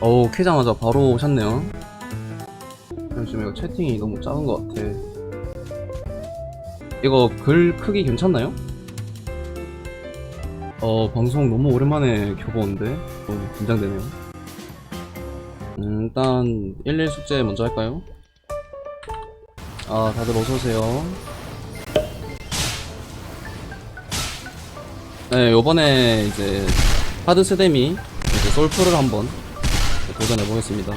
어우 캐자마자 바로 오셨네요. 잠시만 이거 채팅이 너무 작은 것 같아. 이거 글 크기 괜찮나요? 어 방송 너무 오랜만에 켜보는데 좀 긴장되네요. 음, 일단 11 숙제 먼저 할까요? 아 다들 어서오세요. 네 요번에 이제 하드 스데미 이제 솔프를 한번 도전해 보겠습니다.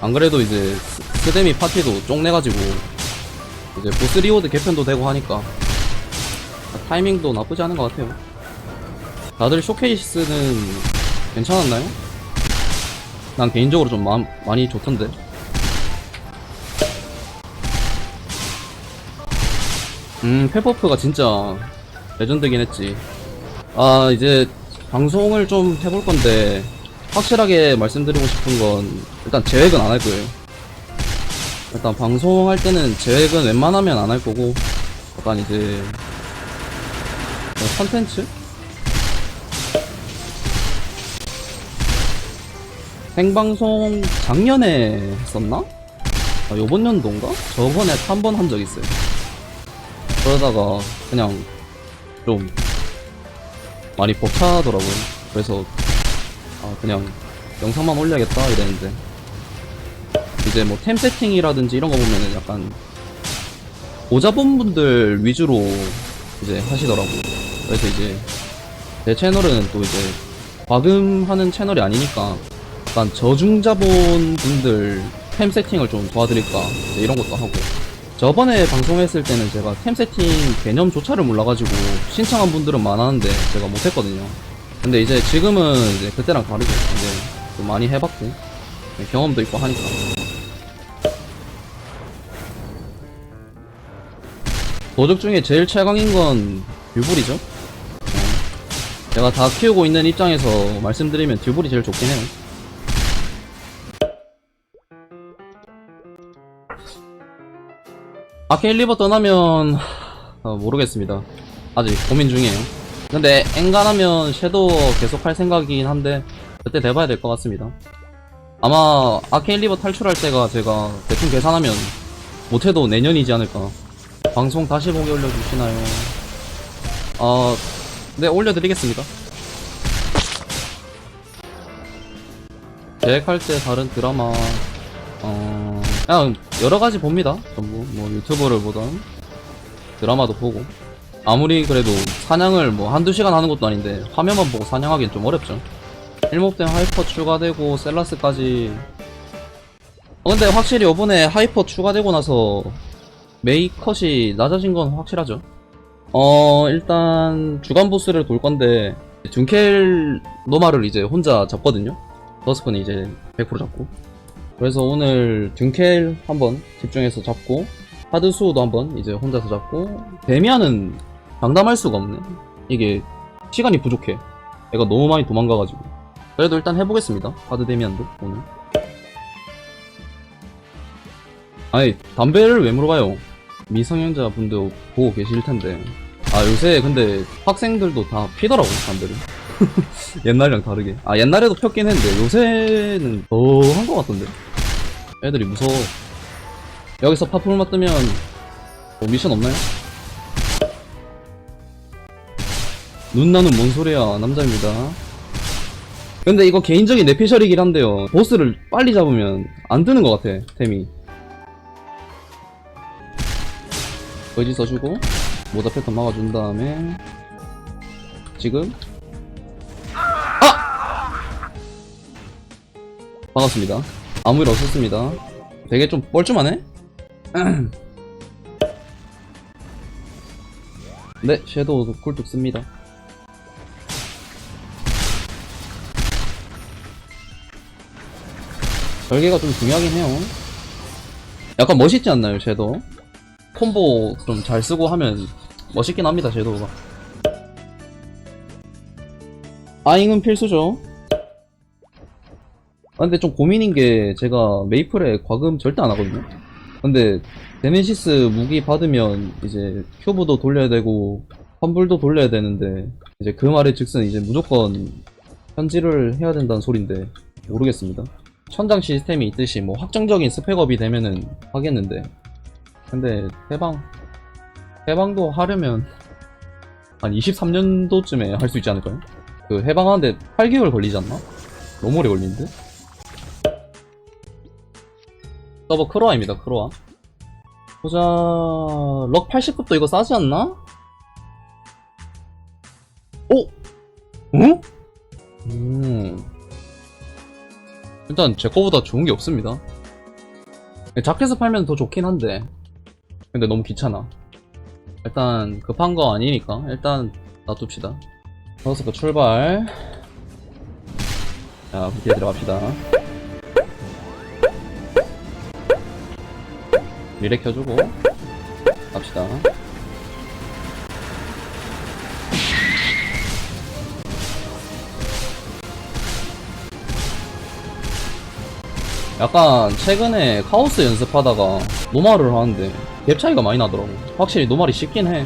안 그래도 이제 스- 스데미 파티도 쪽내가지고 이제 보스 리워드 개편도 되고 하니까 타이밍도 나쁘지 않은 것 같아요. 다들 쇼케이스는 괜찮았나요? 난 개인적으로 좀 마, 많이 좋던데. 음, 페퍼프가 진짜 레전드긴 했지. 아, 이제 방송을 좀 해볼 건데, 확실하게 말씀드리고 싶은 건, 일단 계획은 안 할 거예요. 일단 방송할 때는 계획은 웬만하면 안 할 거고, 약간 이제, 어, 컨텐츠? 생방송 작년에 했었나? 아, 요번 연도인가? 저번에 한 번 한 적 있어요. 그러다가 그냥 좀 많이 벅차더라고요. 그래서 아 그냥 영상만 올려야겠다 이랬는데 이제 뭐 템 세팅이라든지 이런 거 보면은 약간 오자본 분들 위주로 이제 하시더라고요. 그래서 이제 제 채널은 또 이제 과금하는 채널이 아니니까 약간 저중자본 분들 템 세팅을 좀 도와드릴까 이런 것도 하고 저번에 방송했을 때는 제가 템 세팅 개념조차를 몰라가지고 신청한 분들은 많았는데 제가 못했거든요. 근데 이제 지금은 이제 그때랑 다르죠. 이제 좀 많이 해봤고 네, 경험도 있고 하니까. 도적 중에 제일 최강인 건 듀불이죠. 네. 제가 다 키우고 있는 입장에서 말씀드리면 듀불이 제일 좋긴 해요. 아케일 리버 떠나면 어, 모르겠습니다. 아직 고민 중이에요. 근데 엔간하면 섀도우 계속 할 생각이긴 한데 그때 돼봐야 될 것 같습니다. 아마 아케일 리버 탈출할 때가 제가 대충 계산하면 못해도 내년이지 않을까. 방송 다시 보기 올려주시나요? 어, 네 올려드리겠습니다. 계획할 때 다른 드라마 어 그냥 여러 가지 봅니다. 전부 뭐 유튜브를 보던 드라마도 보고 아무리 그래도 사냥을 뭐 한두 시간 하는 것도 아닌데 화면만 보고 사냥하기엔 좀 어렵죠. 일목된 하이퍼 추가되고 셀라스까지 어 근데 확실히 요번에 하이퍼 추가되고 나서 메이 컷이 낮아진 건 확실하죠. 어 일단 주간 보스를 돌 건데 둔켈 노마를 이제 혼자 잡거든요. 더스크는 이제 100% 잡고 그래서 오늘 둔켈 한번 집중해서 잡고 하드수호도 한번 이제 혼자서 잡고 데미안은 장담할 수가 없네. 이게 시간이 부족해. 얘가 너무 많이 도망가가지고. 그래도 일단 해보겠습니다. 하드 데미안도 오늘. 아니 담배를 왜 물어봐요? 미성년자 분도 보고 계실 텐데. 아 요새 근데 학생들도 다 피더라고 담배를 옛날이랑 다르게. 아 옛날에도 폈긴 했는데 요새는 더 한 것 같던데. 애들이 무서워. 여기서 파풀마 뜨면 뭐 미션 없나요? 눈나는 뭔 소리야 남자입니다. 근데 이거 개인적인 내피셜이긴 한데요. 보스를 빨리 잡으면 안 뜨는 것 같아 템이. 거지 써주고 모자 패턴 막아준 다음에 지금 반갑습니다. 아무 일 없었습니다. 되게 좀 뻘쭘하네? 네, 섀도우도 쿨뚝 씁니다. 별개가 좀 중요하긴 해요. 약간 멋있지 않나요, 섀도우? 콤보 좀 잘 쓰고 하면 멋있긴 합니다, 섀도우가. 아잉은 필수죠. 아, 근데 좀 고민인 게 제가 메이플에 과금 절대 안 하거든요. 근데 데네시스 무기 받으면 이제 큐브도 돌려야 되고 환불도 돌려야 되는데 이제 그 말의 즉슨 이제 무조건 현질을 해야 된다는 소린데 모르겠습니다. 천장 시스템이 있듯이 뭐 확정적인 스펙업이 되면은 하겠는데 근데 해방 해방도 하려면 한 23년도쯤에 할 수 있지 않을까요? 그 해방하는데 8개월 걸리지 않나? 너무 오래 걸리는데? 서버 크로아입니다 크로아 보자 럭 80급도 이거 싸지 않나? 오! 응? 음. 일단 제 거보다 좋은 게 없습니다. 자켓을 팔면 더 좋긴 한데 근데 너무 귀찮아. 일단 급한 거 아니니까 일단 놔둡시다. 버스가 출발. 자, 밑에 들어갑시다. 미래 켜주고 갑시다. 약간 최근에 카오스 연습하다가 노말을 하는데 갭 차이가 많이 나더라고. 확실히 노말이 쉽긴 해.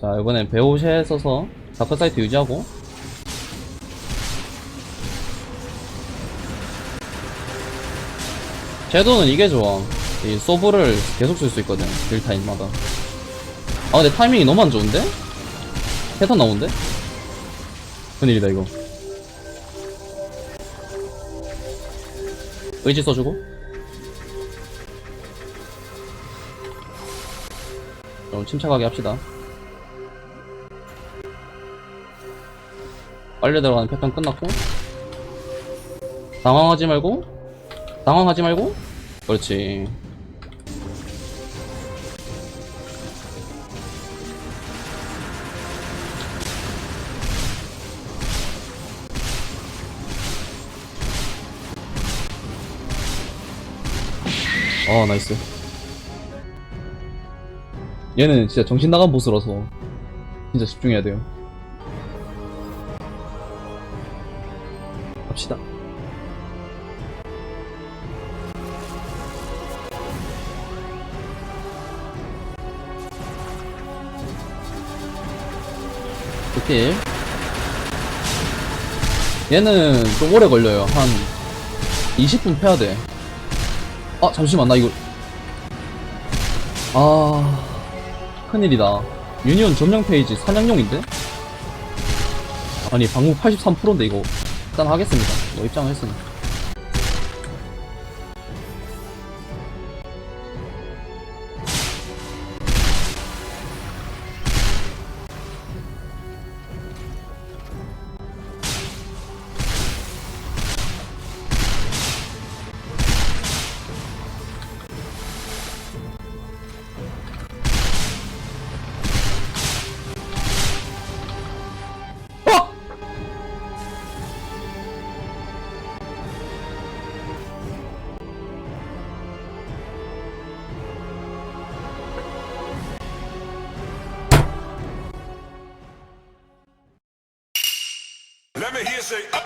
자 이번엔 배우쉐 써서 다크 사이트 유지하고 섀도우는 이게 좋아. 이 소브를 계속 쓸 수 있거든. 딜 타임마다. 아 근데 타이밍이 너무 안 좋은데? 패턴 나오는데? 큰일이다 이거. 의지 써주고 좀 침착하게 합시다 빨려 들어가는 패턴 끝났고 당황하지 말고 당황하지 말고. 그렇지. 아 나이스. 얘는 진짜 정신 나간 보스라서 진짜 집중해야 돼요. 갑시다 오케이 얘는 좀 오래 걸려요. 한 20분 패야 돼. 아 잠시만 나 이거. 아 큰일이다. 유니온 점령 페이지 사냥용인데? 아니 방무 83%인데 이거. 일단 하겠습니다. 뭐 입장을 했으니 어! Let me hear you say.